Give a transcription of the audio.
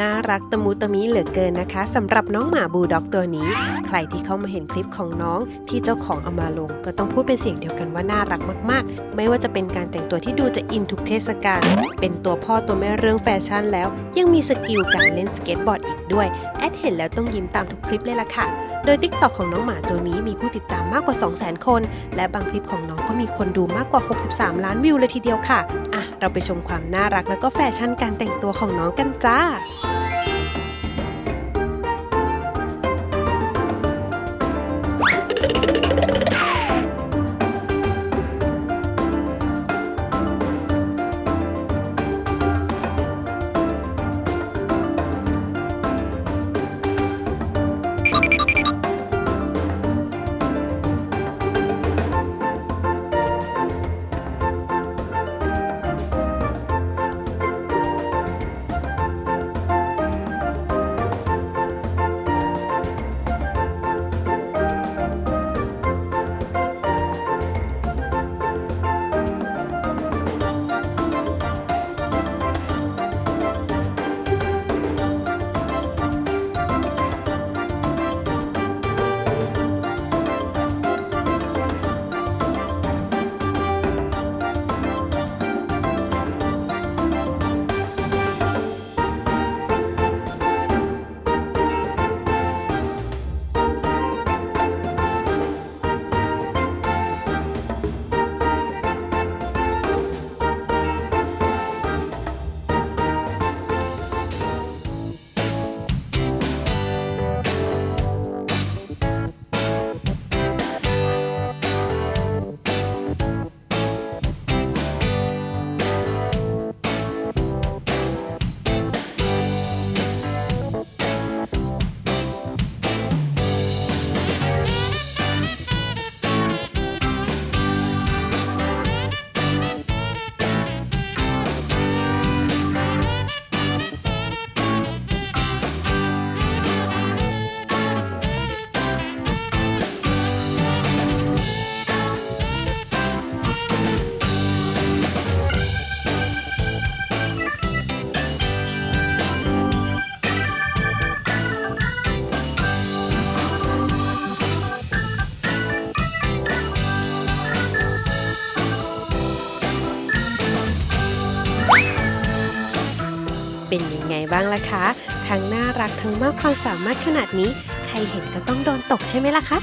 น่ารักตะมูตะมีเหลือเกินนะคะสำหรับน้องหมาบูลด็อกตัวนี้ ใครที่เข้ามาเห็นคลิปของน้องที่เจ้าของเอามาลง ก็ต้องพูดเป็นเสียงเดียวกันว่าน่ารักมากๆ ไม่ว่าจะเป็นการแต่งตัวที่ดูจะอินทุกเทศกาลเป็นตัวพ่อตัวแม่เรื่องแฟชั่นแล้ว ยังมีสกิลการเล่นสเก็ตบอร์ดอีกด้วยแอดเห็นแล้วต้องยิ้มตามทุกคลิปเลยล่ะค่ะ โดย TikTok ของน้องหมาตัวนี้มีผู้ติดตามมากกว่า 200,000 คน และบางคลิปของน้องก็มีคนดูมากกว่า 63 ล้านวิวเลยทีเดียวค่ะ อะ เราไปชมความน่ารักแล้วก็แฟชั่นการแต่งตัวของน้องกันจ้า เป็นยังไงบ้างล่ะคะ ทั้งน่ารักทั้งมากความสามารถขนาดนี้ ใครเห็นก็ต้องโดนตกใช่ไหมล่ะคะ